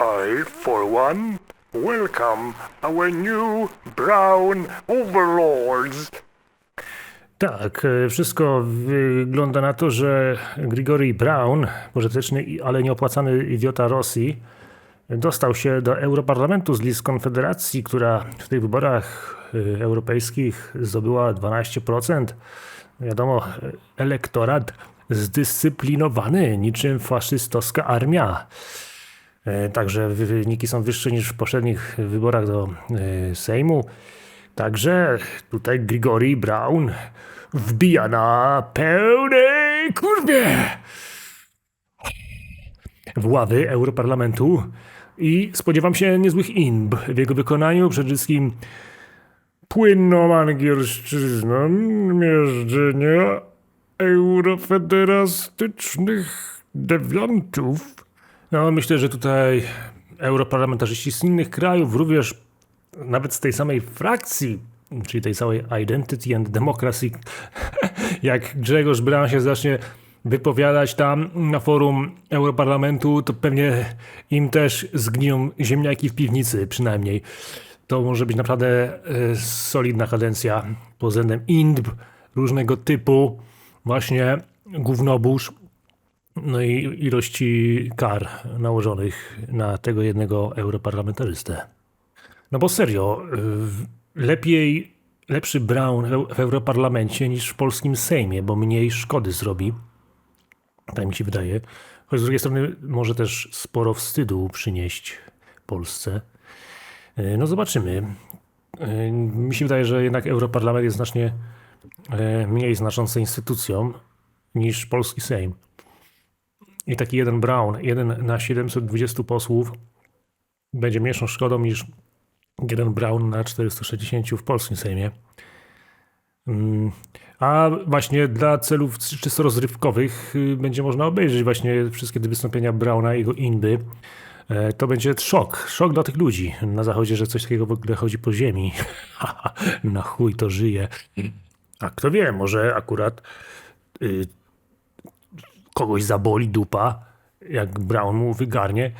I, for one, welcome our new brown overlords. Tak, e, wszystko wygląda na to, że Grigory Brown, pożyteczny, ale nieopłacany idiota Rosji, dostał się do Europarlamentu z list Konfederacji, która w tych wyborach e, europejskich zdobyła 12%. Wiadomo, e, elektorat zdyscyplinowany, niczym faszystowska armia. E, Także wy- wyniki są wyższe niż w poprzednich wyborach do e, Sejmu. Także tutaj Grigory Brown wbija na pełnej kurwie w ławy Europarlamentu i spodziewam się niezłych inb w jego wykonaniu. Przede wszystkim płynną angielszczyzną miażdżenia eurofederastycznych dewiantów. No, myślę, że tutaj europarlamentarzyści z innych krajów, również nawet z tej samej frakcji, czyli tej całej Identity and Democracy, jak Grzegorz Braun się zacznie wypowiadać tam na forum Europarlamentu, to pewnie im też zgniją ziemniaki w piwnicy przynajmniej. To może być naprawdę e, solidna kadencja pod względem INDB różnego typu, właśnie gównobórz, no i ilości kar nałożonych na tego jednego europarlamentarzystę. No bo serio, lepiej, lepszy Brown w Europarlamencie niż w polskim Sejmie, bo mniej szkody zrobi. Tak mi się wydaje. Choć z drugiej strony może też sporo wstydu przynieść Polsce. Y, No zobaczymy. Y, Mi się wydaje, że jednak Europarlament jest znacznie y, mniej znaczącą instytucją niż polski Sejm. I taki jeden Brown, jeden na 720 posłów będzie mniejszą szkodą niż jeden Brown na 460 w polskim Sejmie. Mm, A właśnie dla celów czysto rozrywkowych y, będzie można obejrzeć właśnie wszystkie te wystąpienia Browna i jego inby. E, To będzie szok, szok dla tych ludzi na zachodzie, że coś takiego w ogóle chodzi po ziemi. na chuj to żyje. A kto wie, może akurat y, kogoś zaboli dupa, jak Brown mu wygarnie.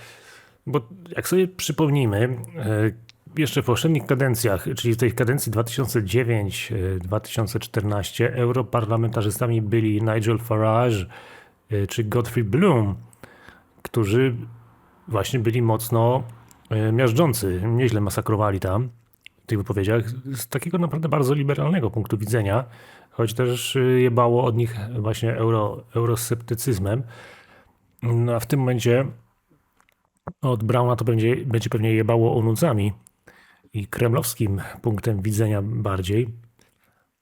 Bo jak sobie przypomnimy, e, jeszcze w poprzednich kadencjach, czyli w tej kadencji 2009-2014, europarlamentarzystami byli Nigel Farage e, czy Godfrey Bloom, którzy właśnie byli mocno e, miażdżący, nieźle masakrowali tam w tych wypowiedziach z takiego naprawdę bardzo liberalnego punktu widzenia, choć też e, jebało od nich właśnie euro, eurosceptycyzmem. No a w tym momencie od Brauna to będzie, będzie pewnie jebało onucami i kremlowskim punktem widzenia bardziej.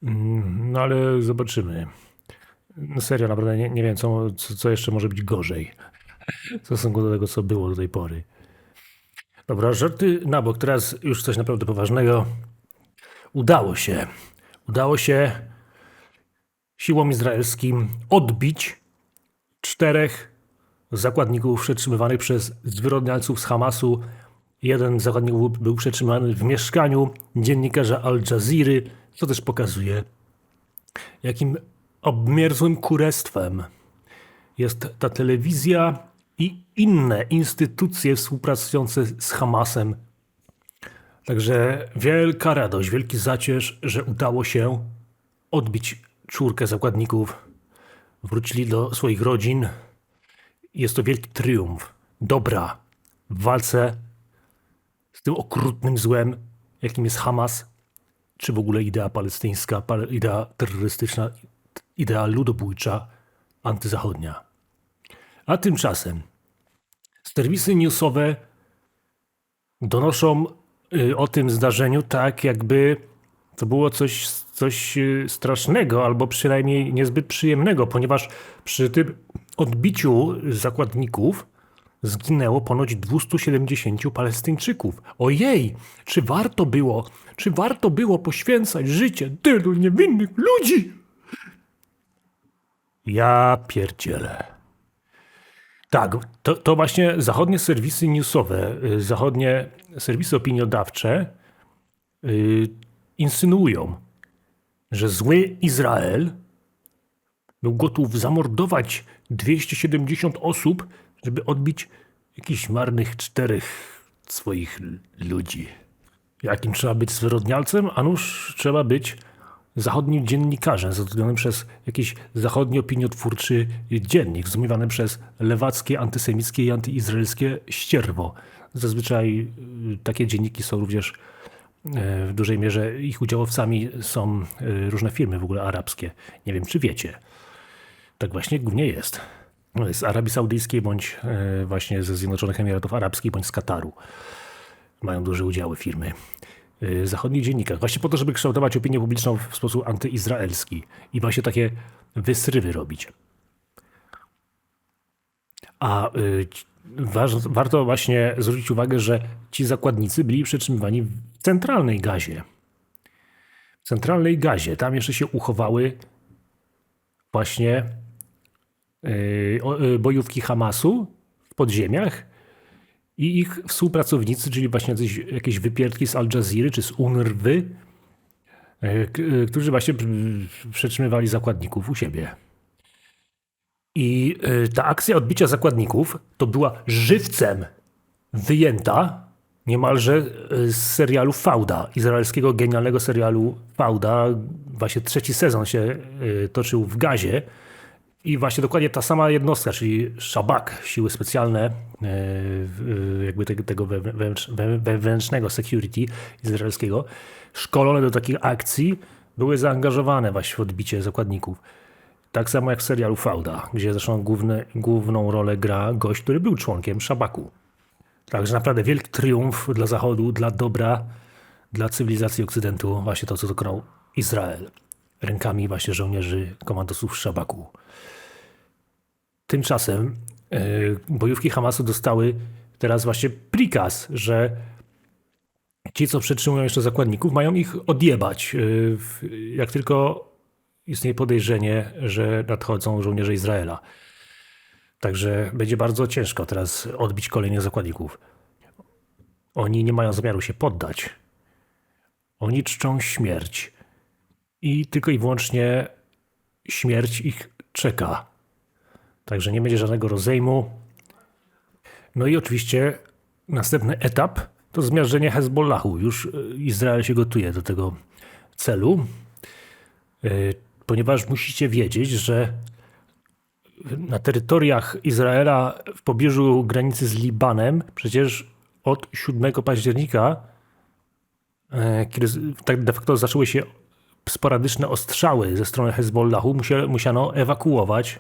Mm, No ale zobaczymy. No serio, naprawdę nie, nie wiem, co, co, co jeszcze może być gorzej w stosunku do tego, co było do tej pory. Dobra, żarty na bok. Teraz już coś naprawdę poważnego. Udało się. Udało się siłom izraelskim odbić czterech zakładników przetrzymywanych przez zwyrodnialców z Hamasu. Jeden z zakładników był przetrzymany w mieszkaniu dziennikarza Al Jazeera, co też pokazuje, jakim obmierzłym kurestwem jest ta telewizja i inne instytucje współpracujące z Hamasem. Także wielka radość, wielki zacierz, że udało się odbić czwórkę zakładników. Wrócili do swoich rodzin. Jest to wielki triumf dobra w walce z tym okrutnym złem, jakim jest Hamas, czy w ogóle idea palestyńska, pal- idea terrorystyczna, idea ludobójcza, antyzachodnia. A tymczasem serwisy newsowe donoszą y, o tym zdarzeniu tak, jakby to było coś, coś y, strasznego, albo przynajmniej niezbyt przyjemnego, ponieważ przy tym odbiciu zakładników zginęło ponoć 270 Palestyńczyków. Ojej, czy warto było, czy warto było poświęcać życie tylu niewinnych ludzi? Ja pierdzielę. Tak, to, to właśnie zachodnie serwisy newsowe, y, zachodnie serwisy opiniodawcze y, insynuują, że zły Izrael był gotów zamordować 270 osób, żeby odbić jakichś marnych czterech swoich ludzi. Jakim trzeba być zwyrodnialcem? A nuż trzeba być zachodnim dziennikarzem, zatrudnionym przez jakiś zachodni opiniotwórczy dziennik, zdominowany przez lewackie, antysemickie i antyizraelskie ścierwo. Zazwyczaj y, takie dzienniki są również w dużej mierze, ich udziałowcami są e, różne firmy w ogóle arabskie. Nie wiem, czy wiecie. Tak właśnie głównie jest. Z Arabii Saudyjskiej, bądź e, właśnie ze Zjednoczonych Emiratów Arabskich, bądź z Kataru. Mają duże udziały firmy. E, W zachodnich dziennikach. Właśnie po to, żeby kształtować opinię publiczną w sposób antyizraelski. I właśnie takie wysrywy robić. A y, warto właśnie zwrócić uwagę, że ci zakładnicy byli przetrzymywani centralnej gazie. W centralnej gazie. Tam jeszcze się uchowały właśnie o- y, bojówki Hamasu w podziemiach i ich współpracownicy, czyli właśnie jakieś wypierdki z Al Jazeera czy z UNRWY, y, którzy właśnie przetrzymywali zakładników u siebie. I ta akcja odbicia zakładników to była żywcem wyjęta niemalże y, z serialu Fauda, izraelskiego genialnego serialu Fauda. Właśnie trzeci sezon się y, toczył w Gazie. I właśnie dokładnie ta sama jednostka, czyli Szabak, siły specjalne, y, jakby tego, tego wewnętrz, we- wewnętrznego security izraelskiego, szkolone do takich akcji, były zaangażowane właśnie w odbicie zakładników. Tak samo jak w serialu Fauda, gdzie zresztą główny, główną rolę gra gość, który był członkiem Szabaku. Także naprawdę wielki triumf dla Zachodu, dla dobra, dla cywilizacji Okcydentu, właśnie to, co dokonał Izrael. Rękami właśnie żołnierzy, komandosów Szabaku. Tymczasem e, bojówki Hamasu dostały teraz właśnie prikaz, że ci, co przetrzymują jeszcze zakładników, mają ich odjebać. w- Jak tylko istnieje podejrzenie, że nadchodzą żołnierze Izraela. Także będzie bardzo ciężko teraz odbić kolejnych zakładników. Oni nie mają zamiaru się poddać. Oni czczą śmierć. I tylko i wyłącznie śmierć ich czeka. Także nie będzie żadnego rozejmu. No i oczywiście następny etap to zmiażdżenie Hezbollahu. Już e, Izrael się gotuje do tego celu, E, ponieważ musicie wiedzieć, że na terytoriach Izraela w pobliżu granicy z Libanem przecież od 7 października, e, kiedy tak de facto zaczęły się sporadyczne ostrzały ze strony Hezbollahu, musia, musiano ewakuować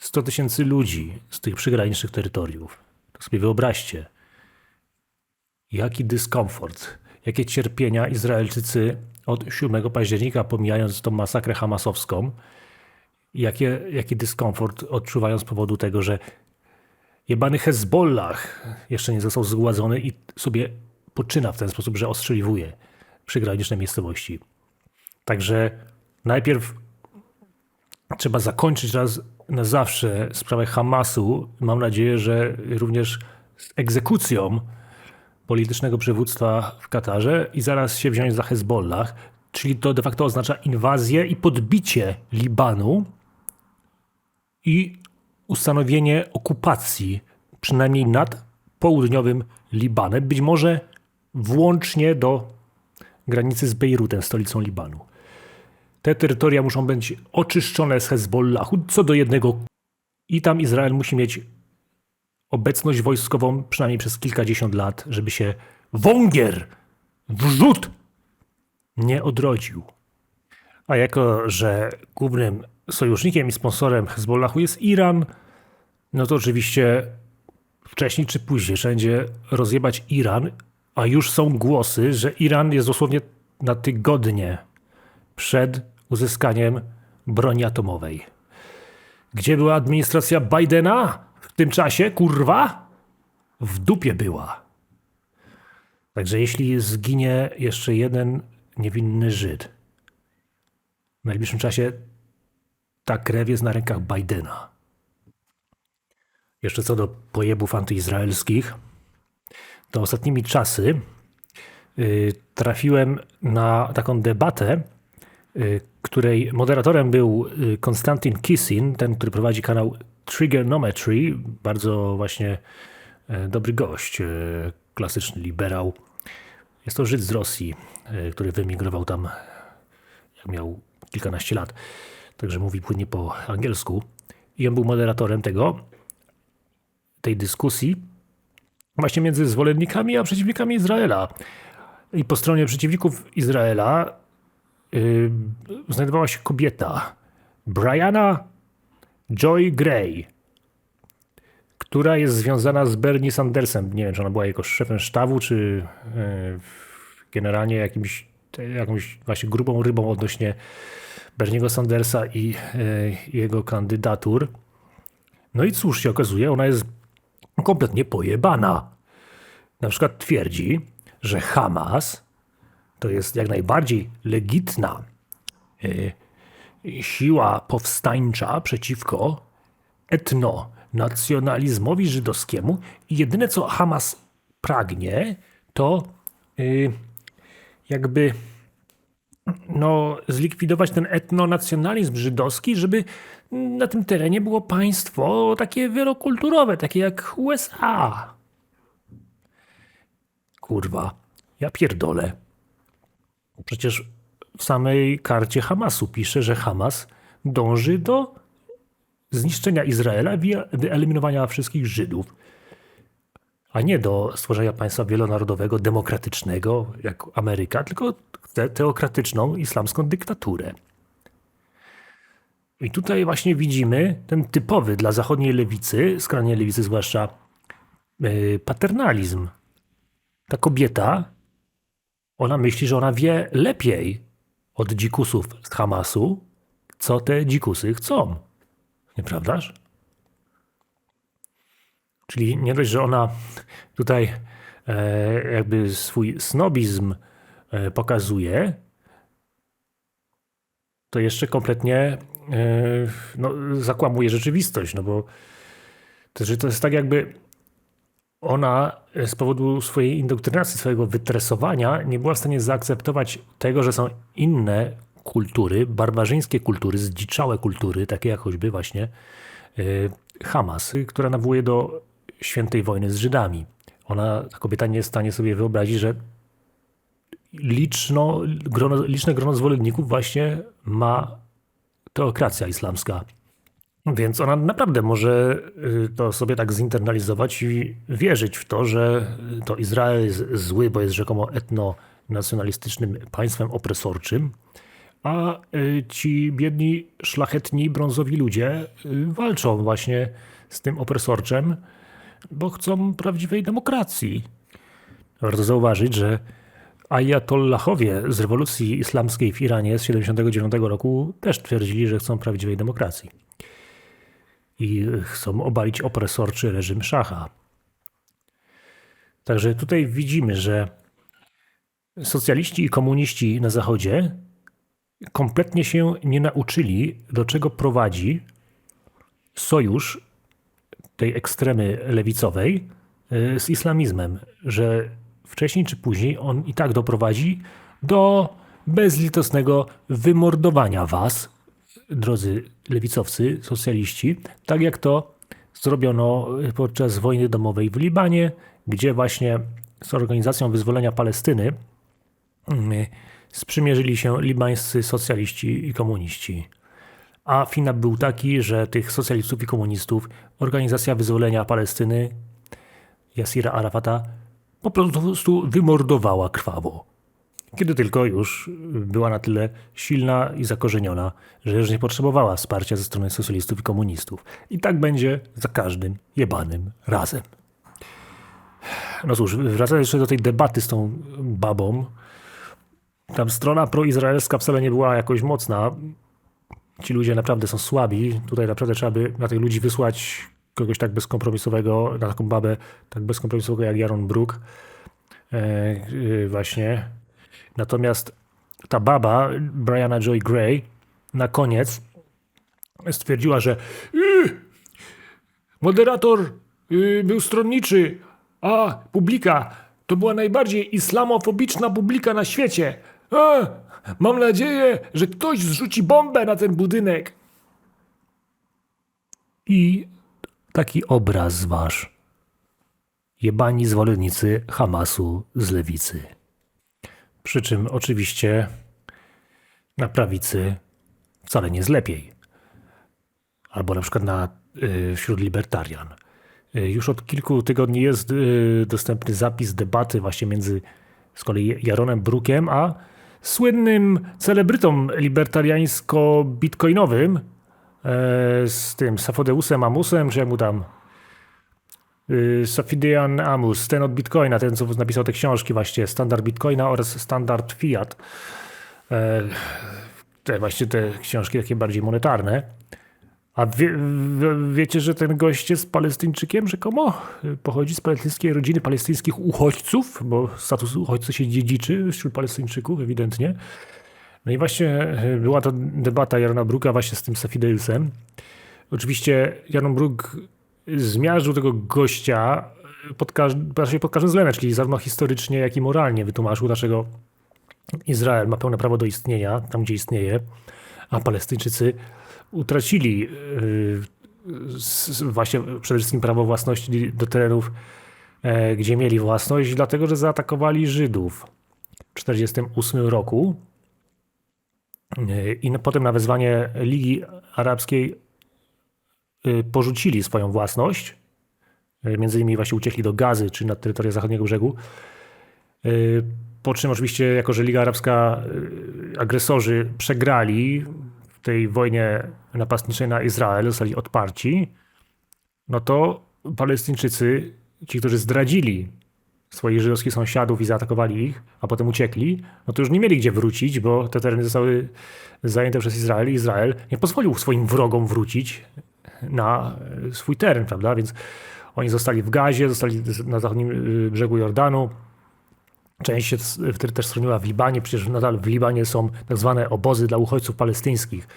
100 tysięcy ludzi z tych przygranicznych terytoriów. To sobie wyobraźcie. Jaki dyskomfort, jakie cierpienia Izraelczycy od 7 października, pomijając tą masakrę hamasowską, jakie, jaki dyskomfort odczuwają z powodu tego, że jebany Hezbollah jeszcze nie został zgładzony i sobie poczyna w ten sposób, że ostrzeliwuje przygraniczne miejscowości. Także najpierw trzeba zakończyć raz na zawsze sprawę Hamasu. Mam nadzieję, że również z egzekucją politycznego przywództwa w Katarze i zaraz się wziąć za Hezbollah, czyli to de facto oznacza inwazję i podbicie Libanu i ustanowienie okupacji, przynajmniej nad południowym Libanem, być może włącznie do granicy z Bejrutem, stolicą Libanu. Te terytoria muszą być oczyszczone z Hezbollahu co do jednego i tam Izrael musi mieć obecność wojskową przynajmniej przez kilkadziesiąt lat, żeby się wągier, wrzut nie odrodził. A jako, że głównym sojusznikiem i sponsorem Hezbollahu jest Iran, no to oczywiście wcześniej czy później wszędzie rozjebać Iran, a już są głosy, że Iran jest dosłownie na tygodnie przed uzyskaniem broni atomowej. Gdzie była administracja Bidena w tym czasie? Kurwa? W dupie była. Także jeśli zginie jeszcze jeden niewinny Żyd, w najbliższym czasie ta krew jest na rękach Bidena. Jeszcze co do pojebów antyizraelskich, to ostatnimi czasy y, trafiłem na taką debatę, y, której moderatorem był y, Konstantin Kissin, ten, który prowadzi kanał Triggernometry, bardzo właśnie e, dobry gość, e, klasyczny liberał. Jest to Żyd z Rosji, e, który wyemigrował tam, jak miał kilkanaście lat. Także mówi płynnie po angielsku. I on był moderatorem tego, tej dyskusji właśnie między zwolennikami a przeciwnikami Izraela. I po stronie przeciwników Izraela yy, znajdowała się kobieta, Brianna Joy Gray, która jest związana z Bernie Sandersem. Nie wiem, czy ona była jego szefem sztabu, czy yy, generalnie jakimś, jakąś właśnie grubą rybą odnośnie Berniego Sandersa i yy, jego kandydatur. No i cóż się okazuje, ona jest kompletnie pojebana. Na przykład twierdzi, że Hamas to jest jak najbardziej legitna y, siła powstańcza przeciwko etnonacjonalizmowi żydowskiemu i jedyne co Hamas pragnie to y, jakby no, zlikwidować ten etnonacjonalizm żydowski, żeby na tym terenie było państwo takie wielokulturowe, takie jak USA. Kurwa, ja pierdolę. Przecież w samej karcie Hamasu pisze, że Hamas dąży do zniszczenia Izraela wyeliminowania wszystkich Żydów, a nie do stworzenia państwa wielonarodowego, demokratycznego, jak Ameryka, tylko te teokratyczną islamską dyktaturę. I tutaj właśnie widzimy ten typowy dla zachodniej lewicy, skrajnej lewicy zwłaszcza, yy, paternalizm. Ta kobieta, ona myśli, że ona wie lepiej od dzikusów z Hamasu, co te dzikusy chcą. Nieprawdaż? Czyli nie dość, że ona tutaj e, jakby swój snobizm e, pokazuje, to jeszcze kompletnie e, no, zakłamuje rzeczywistość, no bo to, że to jest tak jakby ona z powodu swojej indoktrynacji, swojego wytresowania nie była w stanie zaakceptować tego, że są inne kultury, barbarzyńskie kultury, zdziczałe kultury, takie jak choćby właśnie Hamas, która nawołuje do świętej wojny z Żydami. Ona, ta kobieta nie jest w stanie sobie wyobrazić, że liczno, grono, liczne grono zwolenników właśnie ma teokracja islamska. Więc ona naprawdę może y, to sobie tak zinternalizować i wierzyć w to, że to Izrael jest zły, bo jest rzekomo etnonacjonalistycznym państwem opresorczym, a y, ci biedni, szlachetni, brązowi ludzie y, walczą właśnie z tym opresorczem, bo chcą prawdziwej demokracji. Warto zauważyć, że Ajatollahowie z rewolucji islamskiej w Iranie z 1979 roku też twierdzili, że chcą prawdziwej demokracji. I chcą obalić opresorczy reżim szacha. Także tutaj widzimy, że socjaliści i komuniści na Zachodzie kompletnie się nie nauczyli, do czego prowadzi sojusz tej ekstremy lewicowej y, z islamizmem, że wcześniej czy później on i tak doprowadzi do bezlitosnego wymordowania was, drodzy lewicowcy, socjaliści, tak jak to zrobiono podczas wojny domowej w Libanie, gdzie właśnie z Organizacją Wyzwolenia Palestyny mm, sprzymierzyli się libańscy socjaliści i komuniści. A finał był taki, że tych socjalistów i komunistów Organizacja Wyzwolenia Palestyny Yasira Arafata po prostu wymordowała krwawo. Kiedy tylko już była na tyle silna i zakorzeniona, że już nie potrzebowała wsparcia ze strony socjalistów i komunistów. I tak będzie za każdym jebanym razem. No cóż, wracając jeszcze do tej debaty z tą babą, tam strona proizraelska wcale nie była jakoś mocna. Ci ludzie naprawdę są słabi. Tutaj naprawdę trzeba by na tych ludzi wysłać kogoś tak bezkompromisowego, na taką babę tak bezkompromisowego jak Jaron Brook. E, e, właśnie. Natomiast ta baba, Brianna Joy Gray, na koniec stwierdziła, że yy, moderator yy, był stronniczy, a publika to była najbardziej islamofobiczna publika na świecie. A, mam nadzieję, że ktoś zrzuci bombę na ten budynek. I taki obraz wasz jebani zwolennicy Hamasu z lewicy. Przy czym oczywiście na prawicy wcale nie jest lepiej. Albo na przykład na, y, wśród libertarian. Y, już od kilku tygodni jest y, dostępny zapis debaty właśnie między z kolei Jaronem Brukiem, a słynnym celebrytą libertariańsko-bitcoinowym e, z tym Safodeusem Amusem, że jak mu tam y, Safidean Amus, ten od Bitcoina, ten co napisał te książki właśnie, Standard Bitcoina oraz Standard Fiat. E, te właśnie te książki takie bardziej monetarne. A wie, wie, wiecie, że ten gość jest Palestyńczykiem rzekomo? Pochodzi z palestyńskiej rodziny palestyńskich uchodźców, bo status uchodźcy się dziedziczy wśród Palestyńczyków ewidentnie. No i właśnie e, była to debata Jarona Bruka właśnie z tym Safideusem. Oczywiście Jaron Bruk zmiażdżył tego gościa pod, każdym, pod każdym względem, czyli zarówno historycznie, jak i moralnie wytłumaczył, dlaczego Izrael ma pełne prawo do istnienia tam, gdzie istnieje, a Palestyńczycy utracili yy, właśnie przede wszystkim prawo własności do terenów, e, gdzie mieli własność, dlatego że zaatakowali Żydów w 1948 roku. Yy, I potem na wezwanie Ligi Arabskiej yy, porzucili swoją własność. Między innymi właśnie uciekli do Gazy czy na terytorium zachodniego brzegu. Po czym oczywiście, jako że Liga Arabska, agresorzy przegrali, tej wojnie napastniczej na Izrael zostali odparci, no to Palestyńczycy, ci, którzy zdradzili swoich żydowskich sąsiadów i zaatakowali ich, a potem uciekli, no to już nie mieli gdzie wrócić, bo te tereny zostały zajęte przez Izrael i Izrael nie pozwolił swoim wrogom wrócić na swój teren, prawda? Więc oni zostali w Gazie, zostali na zachodnim brzegu Jordanu, Część się wtedy też schroniła w Libanie, przecież nadal w Libanie są tak zwane obozy dla uchodźców palestyńskich,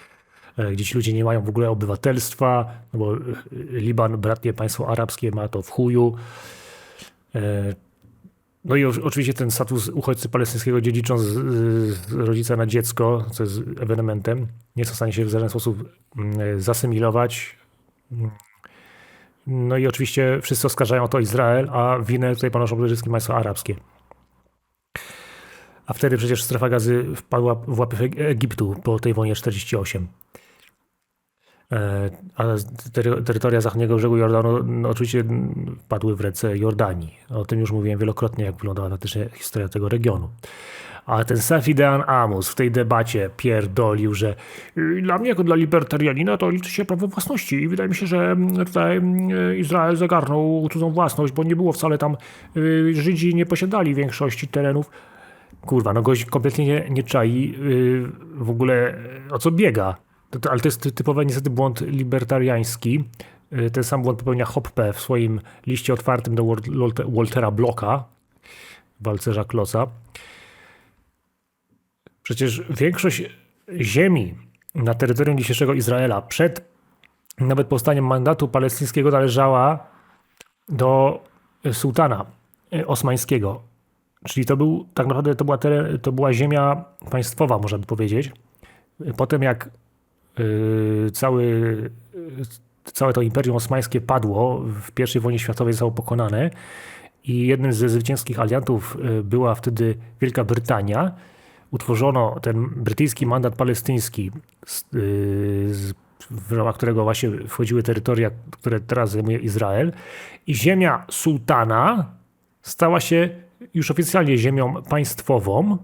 e, gdzie ci ludzie nie mają w ogóle obywatelstwa, no bo e, Liban, bratnie państwo arabskie, ma to w chuju. E, no i oczywiście ten status uchodźcy palestyńskiego dziedziczą z, z rodzica na dziecko, co jest ewenementem, nie są w stanie się w żaden sposób mm, zasymilować. No i oczywiście wszyscy oskarżają to Izrael, a winę tutaj ponoszą przede wszystkim państwa arabskie. A wtedy przecież strefa gazy wpadła w łapy Egiptu po tej wojnie 48. E, a terytoria zachodniego brzegu Jordanu no, oczywiście wpadły w ręce Jordanii. O tym już mówiłem wielokrotnie, jak wyglądała faktycznie historia tego regionu. A ten Safidean Amos w tej debacie pierdolił, że y, dla mnie jako dla libertarianina to liczy się prawo własności i wydaje mi się, że mm, tutaj mm, Izrael zagarnął cudzą własność, bo nie było wcale tam, y, Żydzi nie posiadali większości terenów kurwa, no gość kompletnie nie, nie czai yy, w ogóle o co biega. To, to, ale to jest typowy niestety błąd libertariański. Yy, ten sam błąd popełnia Hoppe w swoim liście otwartym do Waltera Blocka, walcerza Klosa. Przecież większość ziemi na terytorium dzisiejszego Izraela przed nawet powstaniem mandatu palestyńskiego należała do sułtana osmańskiego. Czyli to był, tak naprawdę to była, to była ziemia państwowa, można by powiedzieć. Potem jak yy, cały, yy, całe to Imperium Osmańskie padło, w I wojnie światowej zostało pokonane i jednym ze zwycięskich aliantów yy, była wtedy Wielka Brytania. Utworzono ten brytyjski mandat palestyński, yy, w ramach którego właśnie wchodziły terytoria, które teraz zajmuje Izrael. I ziemia sułtana stała się już oficjalnie ziemią państwową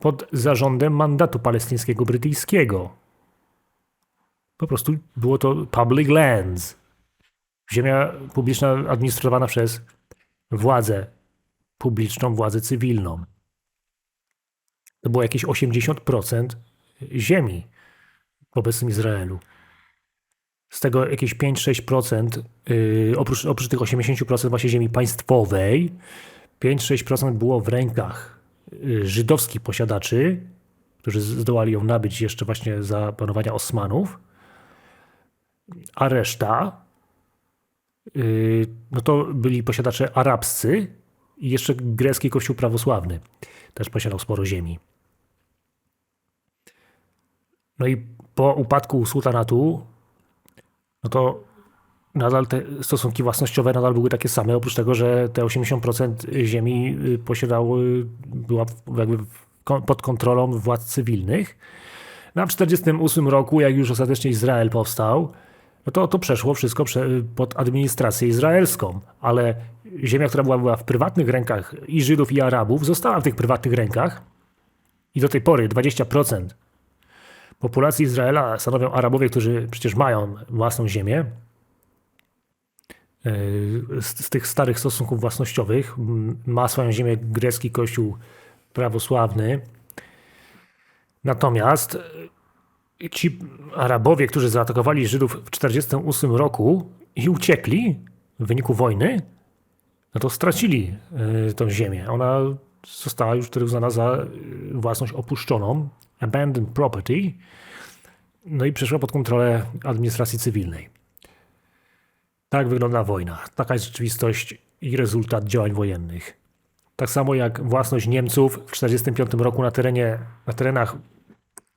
pod zarządem mandatu palestyńskiego brytyjskiego. Po prostu było to public lands. Ziemia publiczna administrowana przez władzę publiczną, władzę cywilną. To było jakieś 80% ziemi w obecnym Izraelu. Z tego jakieś 5-6%, yy, oprócz, oprócz tych 80% właśnie ziemi państwowej, 5-6% było w rękach y, żydowskich posiadaczy, którzy zdołali ją nabyć jeszcze właśnie za panowania Osmanów, a reszta y, no to byli posiadacze arabscy i jeszcze grecki kościół prawosławny też posiadał sporo ziemi. No i po upadku sułtanatu, no to nadal te stosunki własnościowe nadal były takie same, oprócz tego, że te 80% ziemi y, posiadały, była jakby pod kontrolą władz cywilnych. Na 1948 roku, jak już ostatecznie Izrael powstał, no to to przeszło wszystko pod administrację izraelską, ale ziemia, która była, była w prywatnych rękach i Żydów, i Arabów, została w tych prywatnych rękach i do tej pory 20% populacji Izraela stanowią Arabowie, którzy przecież mają własną ziemię. Yy, Z, z tych starych stosunków własnościowych ma swoją ziemię grecki kościół prawosławny. Natomiast yy, ci Arabowie, którzy zaatakowali Żydów w 1948 roku i uciekli w wyniku wojny, no to stracili yy, tą ziemię. Ona została już wtedy uznana za własność opuszczoną, abandoned property, no i przeszła pod kontrolę administracji cywilnej. Tak wygląda wojna. Taka jest rzeczywistość i rezultat działań wojennych. Tak samo jak własność Niemców w 1945 roku na, terenie, na terenach,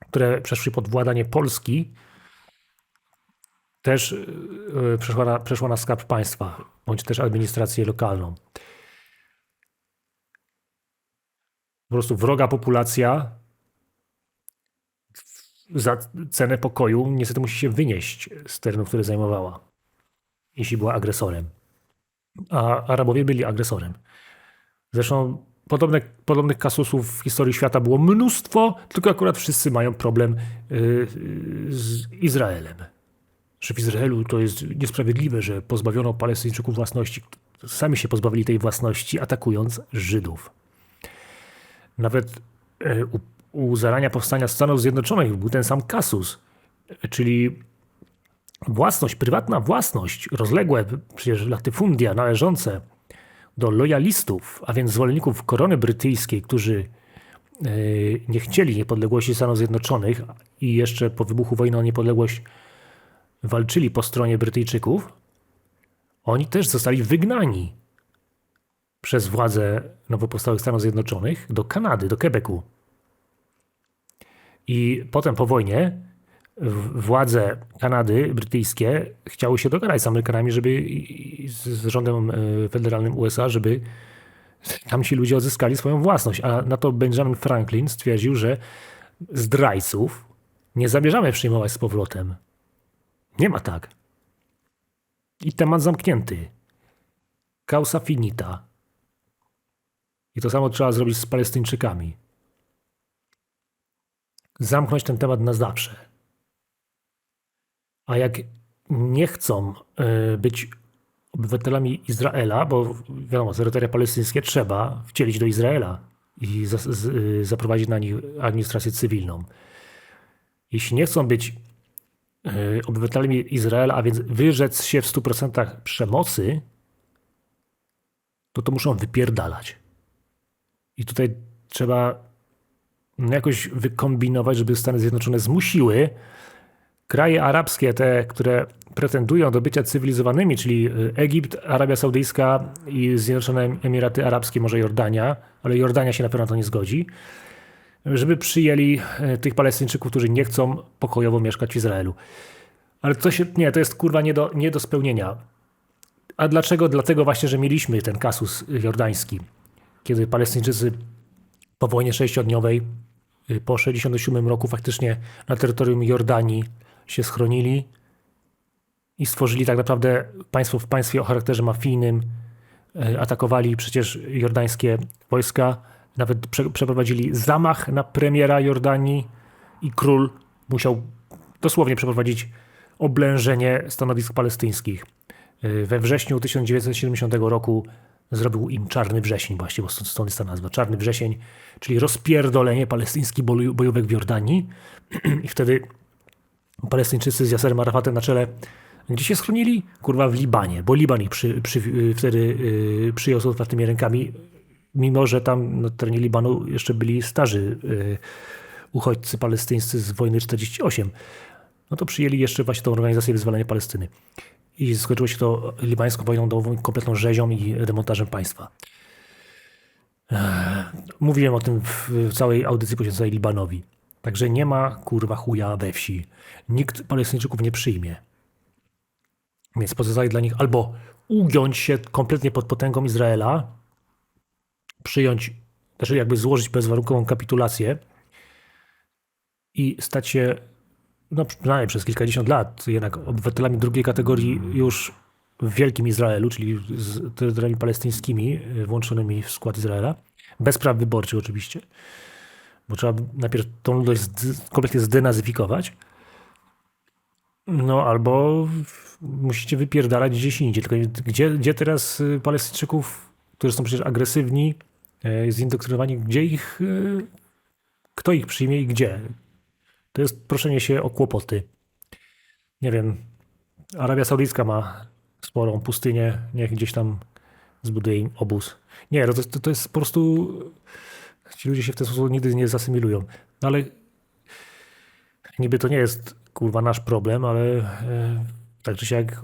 które przeszły pod władanie Polski, też yy, przeszła na, przeszła na skarb państwa, bądź też administrację lokalną. Po prostu wroga populacja za cenę pokoju niestety musi się wynieść z terenów, które zajmowała, jeśli była agresorem. A Arabowie byli agresorem. Zresztą podobne, podobnych kasusów w historii świata było mnóstwo, tylko akurat wszyscy mają problem yy, z Izraelem. Że w Izraelu to jest niesprawiedliwe, że pozbawiono Palestyńczyków własności. Sami się pozbawili tej własności, atakując Żydów. Nawet e, u, u zarania powstania Stanów Zjednoczonych był ten sam kasus, czyli własność, prywatna własność, rozległe przecież latyfundia należące do lojalistów, a więc zwolenników korony brytyjskiej, którzy e, nie chcieli niepodległości Stanów Zjednoczonych i jeszcze po wybuchu wojny o niepodległość walczyli po stronie Brytyjczyków, oni też zostali wygnani przez władze nowo powstałych Stanów Zjednoczonych do Kanady, do Quebecu. I potem po wojnie władze Kanady brytyjskie chciały się dogadać z Amerykanami, żeby z, rządem e, federalnym USA, żeby tam ci ludzie odzyskali swoją własność. A na to Benjamin Franklin stwierdził, że zdrajców nie zamierzamy przyjmować z powrotem. Nie ma tak. I temat zamknięty. Causa finita. I to samo trzeba zrobić z Palestyńczykami. Zamknąć ten temat na zawsze. A jak nie chcą y, być obywatelami Izraela, bo wiadomo, terytoria palestyńskie trzeba wcielić do Izraela i y, zaprowadzić na nich administrację cywilną. Jeśli nie chcą być y, obywatelami Izraela, a więc wyrzec się w 100% przemocy, to to muszą wypierdalać. I tutaj trzeba no, jakoś wykombinować, żeby Stany Zjednoczone zmusiły kraje arabskie, te, które pretendują do bycia cywilizowanymi, czyli y, Egipt, Arabia Saudyjska i Zjednoczone Emiraty Arabskie, może Jordania, ale Jordania się na pewno na to nie zgodzi, żeby przyjęli y, tych Palestyńczyków, którzy nie chcą pokojowo mieszkać w Izraelu. Ale to się, nie, to jest kurwa nie do, nie do spełnienia. A dlaczego? Dlatego właśnie, że mieliśmy ten kasus jordański, kiedy Palestyńczycy po wojnie sześciodniowej y, po 67 roku faktycznie na terytorium Jordanii się schronili i stworzyli tak naprawdę państwo w państwie o charakterze mafijnym. Y, Atakowali przecież jordańskie wojska, nawet prze, przeprowadzili zamach na premiera Jordanii i król musiał dosłownie przeprowadzić oblężenie stanowisk palestyńskich. Y, We wrześniu 1970 roku zrobił im Czarny Wrzesień, właśnie, bo stąd, jest ta nazwa. Czarny Wrzesień, czyli rozpierdolenie palestyńskich boj- bojówek w Jordanii. I wtedy Palestyńczycy z Yaserem Arafatem na czele, gdzie się schronili? Kurwa w Libanie, bo Liban ich przy, przy, wtedy y, przyjął z otwartymi rękami, mimo że tam na terenie Libanu jeszcze byli starzy y, uchodźcy palestyńscy z wojny 48. No to przyjęli jeszcze właśnie tą organizację wyzwolenia Palestyny. I skończyło się to libańską wojną domową, kompletną rzezią i demontażem państwa. Mówiłem o tym w całej audycji poświęconej Libanowi. Także nie ma kurwa chuja we wsi. Nikt Palestyńczyków nie przyjmie. Więc pozostaje dla nich albo ugiąć się kompletnie pod potęgą Izraela, przyjąć, znaczy jakby złożyć bezwarunkową kapitulację i stać się, no przynajmniej przez kilkadziesiąt lat, jednak obywatelami drugiej kategorii już w Wielkim Izraelu, czyli z terytoriami palestyńskimi włączonymi w skład Izraela, bez praw wyborczych oczywiście, bo trzeba najpierw tą ludność kompletnie zdenazyfikować, no albo musicie wypierdalać gdzieś indziej. Tylko gdzie, gdzie teraz y, Palestyńczyków, którzy są przecież agresywni, y, zindoktrynowani, gdzie ich, y, kto ich przyjmie i gdzie? To jest proszenie się o kłopoty. Nie wiem, Arabia Saudyjska ma sporą pustynię, niech gdzieś tam zbuduje im obóz. Nie, no to, to jest po prostu, ci ludzie się w ten sposób nigdy nie zasymilują. No ale niby to nie jest kurwa nasz problem, ale e, tak czy siak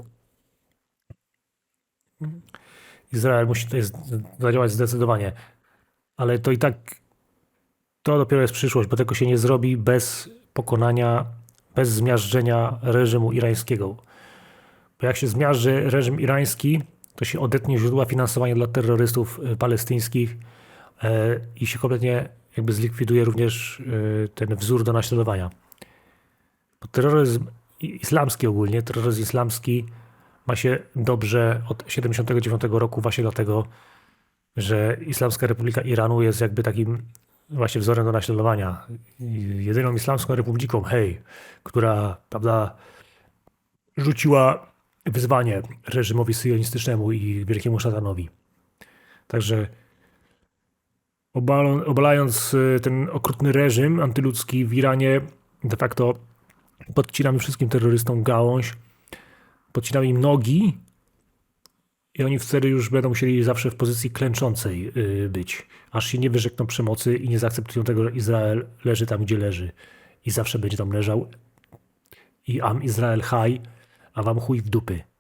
Izrael musi tutaj z- zadziałać zdecydowanie. Ale to i tak to dopiero jest przyszłość, bo tego się nie zrobi bez pokonania, bez zmiażdżenia reżimu irańskiego. Bo jak się zmiażdży reżim irański, to się odetnie źródła finansowania dla terrorystów y, palestyńskich e, i się kompletnie jakby zlikwiduje również y, ten wzór do naśladowania. Bo terroryzm islamski ogólnie, terroryzm islamski ma się dobrze od 79 roku właśnie dlatego, że Islamska Republika Iranu jest jakby takim właśnie wzorem do naśladowania. Jedyną islamską republiką, hej, która, prawda, rzuciła wyzwanie reżimowi syjonistycznemu i wielkiemu szatanowi. Także obalając y, ten okrutny reżim antyludzki w Iranie, de facto podcinamy wszystkim terrorystom gałąź, podcinamy im nogi i oni wtedy już będą musieli zawsze w pozycji klęczącej y, być, aż się nie wyrzekną przemocy i nie zaakceptują tego, że Izrael leży tam, gdzie leży i zawsze będzie tam leżał i am Izrael haj, a wam chuj w dupy.